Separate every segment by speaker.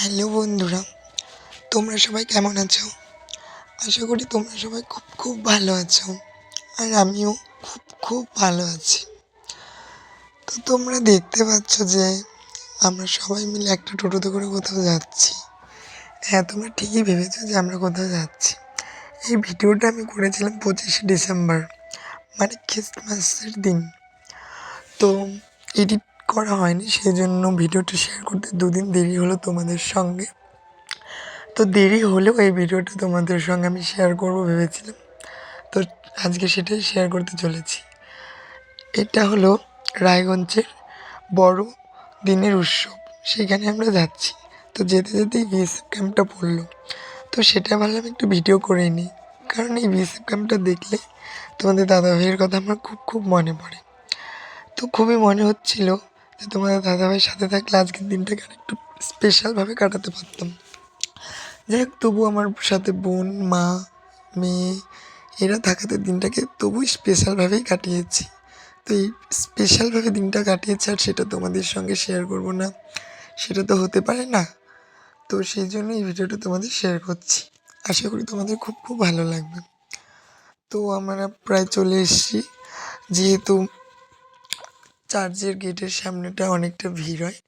Speaker 1: Hello বন্ধুরা, তোমরা সবাই কেমন আছো? আশা করি তোমরা সবাই খুব খুব ভালো আছো আর আমিও খুব খুব ভালো আছি। তো তোমরা দেখতে পাচ্ছ যে আমরা সবাই মিলে একটা টোটোতে করে কোথাও যাচ্ছি। হ্যাঁ তোমরা ঠিকই ভেবেছো যে আমরা কোথাও যাচ্ছি। এই ভিডিওটা আমি করেছিলাম পঁচিশে ডিসেম্বর মানে খ্রিস্টমাসের দিন। তো এডিট করা হয়নি সেই জন্য ভিডিওটা শেয়ার করতে দুদিন দেরি হলো তোমাদের সঙ্গে। তো দেরি হলেও এই ভিডিওটা তোমাদের সঙ্গে আমি শেয়ার করব ভেবেছিলাম। তো আজকে সেটাই শেয়ার করতে চলেছি। এটা হলো রায়গঞ্জের বড় দিনের উৎসব, সেখানে আমরা যাচ্ছি। তো যেতে যেতেই বিএসএফ ক্যাম্পটা পড়ল। তো সেটা ভাবলাম একটু ভিডিও করে নিই কারণ এই বিএসএফ ক্যাম্পটা দেখলে তোমাদের দাদা ভাইয়ের কথা আমার খুব খুব মনে পড়ে। তো খুবই মনে হচ্ছিল যে তোমাদের দাদাভাইয়ের সাথে থাকলে আজকের দিনটাকে আরেকটু স্পেশালভাবে কাটাতে পারতাম। যাই হোক তবু আমার সাথে বোন, মা, মেয়ে, এরা থাকাতে দিনটাকে তবুই স্পেশালভাবেই কাটিয়েছি। তো এই স্পেশালভাবে দিনটা কাটিয়েছি আর সেটা তোমাদের সঙ্গে শেয়ার করব না। সেটা তো হতে পারে না। তো সেই জন্য এই ভিডিওটা তোমাদের শেয়ার করছি। আশা করি তোমাদের খুব খুব ভালো লাগবে। তো আমরা প্রায় চলে এসেছি। যেহেতু চার্চের গেটের সামনেটা অনেকটা ভিড় হয়।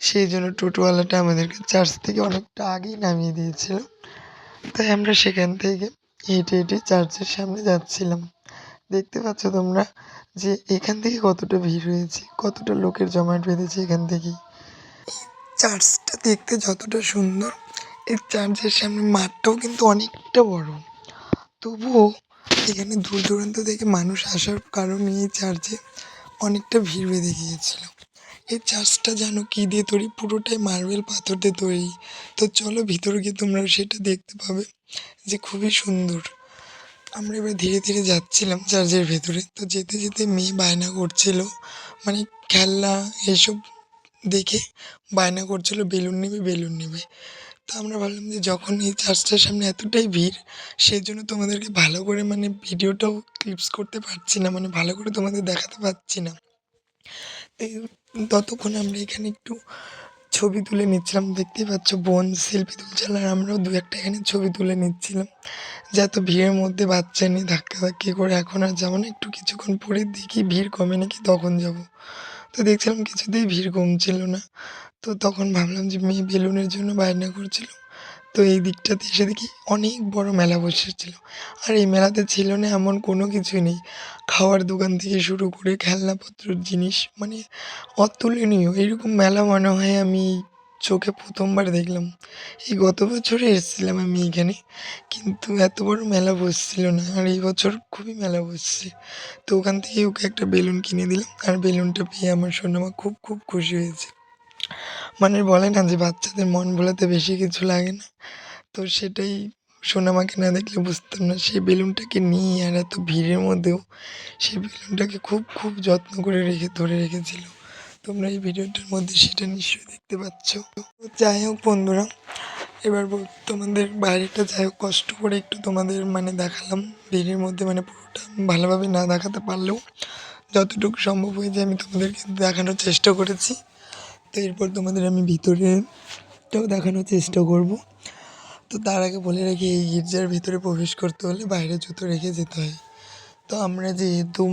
Speaker 1: সেই জন্য টোটোওয়ালাটা আমাদেরকে চার্চ থেকে অনেকটা আগেই নামিয়ে দিয়েছিল। তাই আমরা সেখান থেকে হেঁটে হেঁটে চার্চের সামনে যাচ্ছিলাম। দেখতে পাচ্ছ তোমরা যে এখান থেকে কতটা ভিড় হয়েছে, কতটা লোকের জমাট বেঁধেছে এখান থেকেই। চার্চটা দেখতে যতটা সুন্দর এই চার্চের সামনে মাঠটাও কিন্তু অনেকটা বড়। তবুও এখানে দূর দূরান্ত থেকে মানুষ আসার কারণে এই চার্চে অনেকটা ভিড় বেঁধে গিয়েছিল এই চার্চটা যেন কী দিয়ে তৈরি? পুরোটাই মার্বেল পাথর দিয়ে তৈরি। তো চলো ভিতরে গিয়ে তোমরা সেটা দেখতে পাবে যে খুবই সুন্দর। আমরা এবার ধীরে ধীরে যাচ্ছিলাম চার্চের ভেতরে। তো যেতে যেতে মেয়ে বায়না করছিল মানে খেলনা এইসব দেখে বায়না করছিল, বেলুন নেবে বেলুন নেবে। তো আমরা ভাবলাম যে যখন এই চার্চটার সামনে এতটাই ভিড়, সেই জন্য তোমাদেরকে ভালো করে মানে ভিডিওটাও ক্লিপস করতে পারছি না মানে ভালো করে তোমাদের দেখাতে পারছি না। ততক্ষণ আমরা এখানে একটু ছবি তুলে নিচ্ছিলাম, দেখতেই পাচ্ছ বোন সেলফি তুলছিল আর আমরাও দু একটা এখানে ছবি তুলে নিচ্ছিলাম। যে এত ভিড়ের মধ্যে বাচ্চা নিয়ে ধাক্কাধাক্কি করে এখন আর যাব না, একটু কিছুক্ষণ পরে দেখি ভিড় কমে নাকি তখন যাব। তো দেখছিলাম কিছুতেই ভিড় কমছিল না। তো তখন ভাবলাম যে মেয়ে বেলুনের জন্য বায়না করছিল। তো এই দিকটাতে এসে দেখি অনেক বড় মেলা বসেছিল। আর এই মেলাতে ছিল না এমন কোনো কিছুই নেই। খাওয়ার দোকান থেকে শুরু করে খেলনাপত্রর জিনিস মানে অতুলনীয়। এরকম মেলা মনে হয় আমি চোখে প্রথমবার দেখলাম। এই গত বছরে এসেছিলাম আমি এখানে, কিন্তু এত বড় মেলা বসছিল না। আর এই বছর খুবই মেলা বসছে। তো ওখান থেকে ওকে একটা বেলুন কিনে দিলাম। আর বেলুনটা পেয়ে আমার সোনামা খুব খুব খুশি হয়েছে। মানে বলে না যে বাচ্চাদের মন ভোলাতে বেশি কিছু লাগে না। তো সেটাই সোনামাকে না দেখলে বুঝতাম না, সেই বেলুনটাকে নিয়ে আর এত ভিড়ের মধ্যেও সেই বেলুনটাকে খুব খুব যত্ন করে রেখে, ধরে রেখেছিল। তোমরা এই ভিডিওটার মধ্যে সেটা নিশ্চয়ই দেখতে পাচ্ছ। যাই হোক বন্ধুরা, এবার তোমাদের বাইরেটা যাই হোক, কষ্ট করে একটু তোমাদের মানে দেখালাম। ভিড়ের মধ্যে মানে পুরোটা ভালোভাবে না দেখাতে পারলেও যতটুকু সম্ভব হয়েছে আমি তোমাদেরকে দেখানোর চেষ্টা করেছি। তো এরপর তোমাদের আমি ভিতরেটাও দেখানোর চেষ্টা করব। তো তার আগে বলে রাখি, এই গির্জার ভিতরে প্রবেশ করতে হলে বাইরে জুতো রেখে যেতে হয়। তো আমরা যেহেতু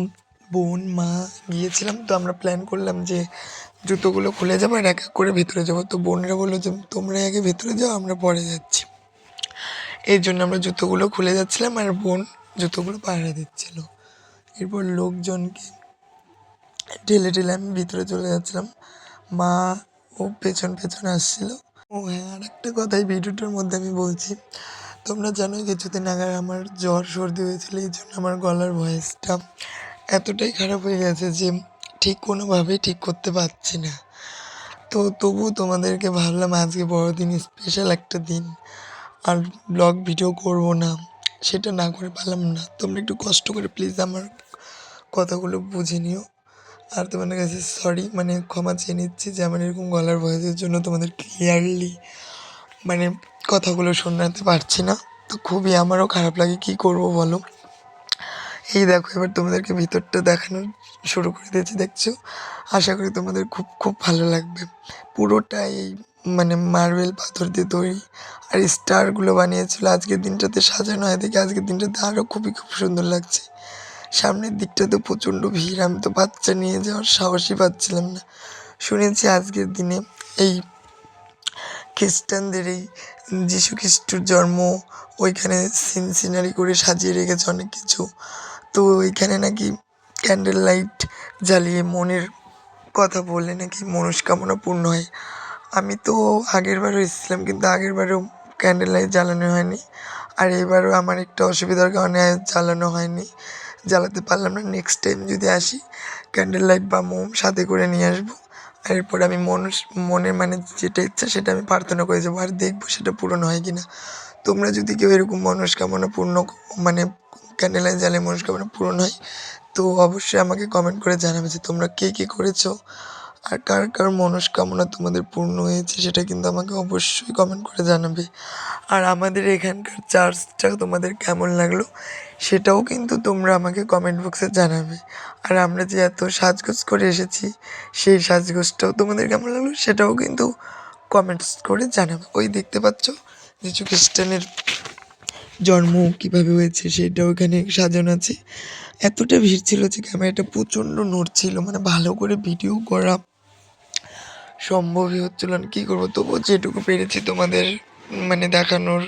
Speaker 1: বোন, মা গিয়েছিলাম, তো আমরা প্ল্যান করলাম যে জুতোগুলো খুলে যাব আর এক এক করে ভিতরে যাব। তো বোনরা বলল যে, তোমরা আগে ভিতরে যাও, আমরা পরে যাচ্ছি। এই জন্য আমরা জুতোগুলো খুলে যাচ্ছিলাম আর বোন জুতোগুলো পাহারা দিচ্ছিল। এরপর লোকজনকে ঠেলে ঠেলে আমি ভিতরে চলে যাচ্ছিলাম। মা ও পেছন পেছন আসছিল। ও হ্যাঁ আর একটা কথা এই ভিডিওটার মধ্যে আমি বলছি, তোমরা জানো কিছুদিন আগে আমার জ্বর সর্দি হয়েছিল, এই জন্য আমার গলার ভয়েসটা এতটাই খারাপ হয়ে গেছে যে ঠিক কোনোভাবেই ঠিক করতে পারছি না। তো তবু তোমাদেরকে ভাবলাম আজকে বড়দিন স্পেশাল একটা দিন। আর ব্লগ ভিডিও করব না, সেটা না করে পারলাম না। তোমরা একটু কষ্ট করে প্লিজ আমার কথাগুলো বুঝে নিও। আর তোমাদের কাছে সরি মানে ক্ষমা চেয়ে নিচ্ছি যে আমার এরকম গলার ভয়েসের জন্য তোমাদের ক্লিয়ারলি মানে কথাগুলো শোনাতে পারছি না। তো খুবই আমারও খারাপ লাগে, কী করব বলো? এই দেখো, এবার তোমাদেরকে ভিতরটা দেখানো শুরু করে দিয়েছি, দেখছ? আশা করি তোমাদের খুব খুব ভালো লাগবে। পুরোটা এই মানে মার্বেল পাথর দিয়ে তৈরি, আর স্টারগুলো বানিয়েছিল। আজকের দিনটাতে সাজানো হয় দেখে আজকের দিনটাতে আরও খুবই, খুব সুন্দর লাগছে। সামনের দিকটাতে প্রচণ্ড ভিড়। আমি তো বাচ্চা নিয়ে যাওয়ার সাহসই পাচ্ছিলাম না। শুনেছি আজকের দিনে এই খ্রিস্টানদের এই যীশু খ্রিস্টর জন্ম ওইখানে সিন সিনারি করে সাজিয়ে রেখেছে অনেক কিছু। তো ওইখানে নাকি ক্যান্ডেল লাইট জ্বালিয়ে মনের কথা বললে নাকি মনস্কামনা পূর্ণ হয়। আমি তো আগের বারও এসেছিলাম, কিন্তু আগের বারেও ক্যান্ডেল লাইট জ্বালানো হয়নি। আর এবারও আমার একটা অসুবিধার কারণে জ্বালানো হয়নি। জ্বালাতে পারলাম না। নেক্সট টাইম যদি আসি ক্যান্ডেল লাইট বা মোম সাথে করে নিয়ে আসব। আর এরপর আমি মনুষ মনে মানে যেটা ইচ্ছা সেটা আমি প্রার্থনা করে যাব। আর দেখব সেটা পূরণ হয় কি না তোমরা যদি কেউ এরকম মনস্কামনা পূর্ণ মানে ক্যান্ডেল লাইট জ্বালিয়ে মনস্কামনা পূরণ হয়, তো অবশ্যই আমাকে কমেন্ট করে জানাবে যে তোমরা কে, কী করেছ। আর কার কার মনস্কামনা তোমাদের পূর্ণ হয়েছে সেটা কিন্তু আমাকে অবশ্যই কমেন্ট করে জানাবে। আর আমাদের এখানকার চার্চটা তোমাদের কেমন লাগল সেটাও কিন্তু তোমরা আমাকে কমেন্ট বক্সে জানাবে। আর আমরা যে এত সাজগোজ করে এসেছি, সেই সাজগোজটাও তোমাদের কেমন লাগল সেটাও কিন্তু কমেন্টস করে জানাবে। ওই দেখতে পাচ্ছ যিশু খ্রিস্টানের জন্ম কীভাবে হয়েছে সেটাও এখানে সাজানো আছে। এতটা ভিড় ছিল যে ক্যামেরাটা প্রচণ্ড নড়ছিল মানে ভালো করে ভিডিও করা সম্ভবই হচ্ছিল না। কী করব? তবুও যেটুকু পেরেছি তোমাদের মানে দেখানোর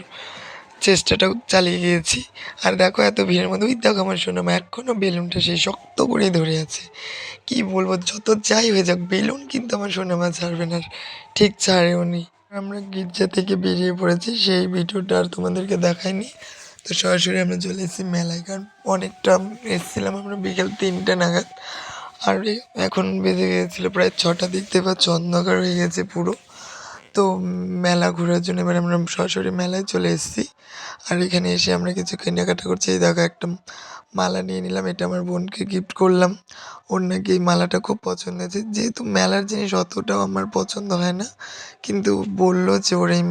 Speaker 1: চেষ্টাটাও চালিয়ে গিয়েছি। আর দেখো, এত ভিড়ের মধ্যে, ওই দেখো আমার শোনাম এখনও বেলুনটা সেই শক্ত করেই ধরে আছে। কি বলব, যত যাই হয়ে যাক, বেলুন কিন্তু আমার সোনামা ছাড়বে না ঠিক ছাড়েও নি। আমরা গির্জা থেকে বেরিয়ে পড়েছি, সেই ভিডিওটা আর তোমাদেরকে দেখাইনি। তো সরাসরি আমরা চলে এসেছি মেলায়, কারণ অনেকটা এসেছিলাম আমরা বিকেল তিনটে নাগাদ। আর এখন বেজে গিয়েছিল প্রায় ছটা, দেখতে পাচ্ছ অন্ধকার হয়ে গেছে পুরো। তো মেলা ঘোরার জন্য এবার আমরা সরাসরি মেলায় চলে এসেছি। আর এখানে এসে আমরা কিছু কেনাকাটা করছি। এই দেখো, একটা মালা নিয়ে নিলাম। এটা আমার বোনকে গিফট করলাম। ওর নাকি এই মালাটা খুব পছন্দ হয়েছে। যেহেতু মেলার জিনিস অতটাও আমার পছন্দ হয় না, কিন্তু বলল যে ওর এই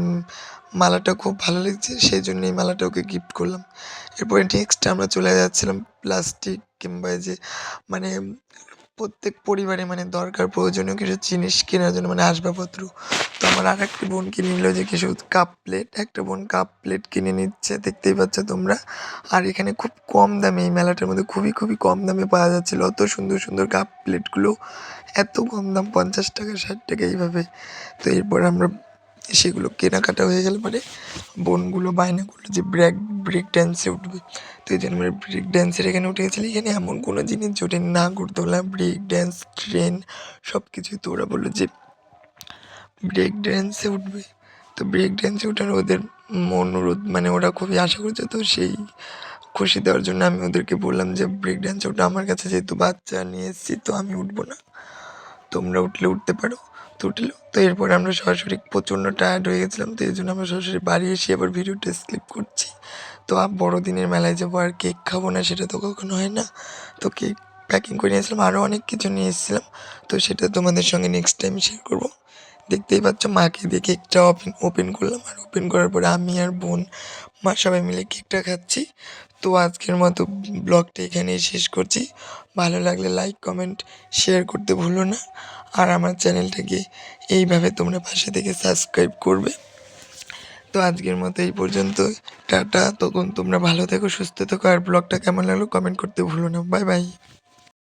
Speaker 1: মালাটা খুব ভালো লেগেছে, সেই জন্য এই মালাটা ওকে গিফট করলাম। এরপরে নেক্সট আমরা চলে যাচ্ছিলাম প্লাস্টিক কিংবা যে মানে প্রত্যেক পরিবারে মানে দরকার প্রয়োজনীয় কিছু জিনিস কেনার জন্য মানে আসবাবপত্র। তো আমার আর একটি বোন কিনে নিল যে কিছু কাপ প্লেট একটা বোন কাপ প্লেট কিনে নিচ্ছে, দেখতেই পাচ্ছ তোমরা। আর এখানে খুব কম দামে এই মেলাটার মধ্যে খুবই খুবই কম দামে পাওয়া যাচ্ছিল। অত সুন্দর সুন্দর কাপ প্লেটগুলো এত কম দাম, পঞ্চাশ টাকা, ষাট টাকা এইভাবে। তো এরপর আমরা সেগুলো কেনাকাটা হয়ে গেলে পরে বোনগুলো বায়না করল যে ব্রেক ব্রেক ড্যান্সে উঠবে। তো এই জন্য ব্রেক ড্যান্সের এখানে উঠে গেছিলি। এখানে এমন কোনো জিনিস জোটে না করতোলা ব্রেক ড্যান্স ট্রেন সব কিছুই তো ওরা বলল যে ব্রেক ড্যান্সে উঠবে। তো ব্রেক ড্যান্সে ওঠার ওদের অনুরোধ মানে ওরা খুবই আশা করছে। তো সেই খুশি দেওয়ার জন্য আমি ওদেরকে বললাম যে ব্রেক ড্যান্সে ওটা আমার কাছে যেহেতু বাচ্চা নিয়ে এসেছি, তো আমি উঠবো না। তোমরা উঠলে উঠতে পারো। উঠল। তো এরপর আমরা সরাসরি প্রচণ্ড টায়ার্ড হয়ে গেছিলাম, তো এই জন্য আমরা সরাসরি বাড়ি এসে আবার ভিডিওটা স্কিপ করছি। তো আর বড়দিনের মেলায় যাব আর কেক খাব না, সেটা তো কখনো হয় না। তো কেক প্যাকিং করে নিয়েছিলাম আরও অনেক কিছু নিয়ে এসেছিলাম। তো সেটা তোমাদের সঙ্গে নেক্সট টাইম শেয়ার করব। দেখতেই পাচ্ছ মাকে দিয়ে কেকটা ওপেন ওপেন করলাম। আর ওপেন করার পরে আমি আর বোন মা সবাই মিলে কেকটা খাচ্ছি। তো আজকের মতো ব্লগটা এখানেই শেষ করছি। ভালো লাগলে লাইক কমেন্ট শেয়ার করতে ভুলো না। আর আমার চ্যানেলটাকে এইভাবে তোমরা পাশে থেকে সাবস্ক্রাইব করবে। তো আজকের মতো এই পর্যন্ত। টাটা তখন তোমরা ভালো থেকো, সুস্থ থেকো। আর ব্লগটা কেমন লাগল কমেন্ট করতে ভুলো না। Bye bye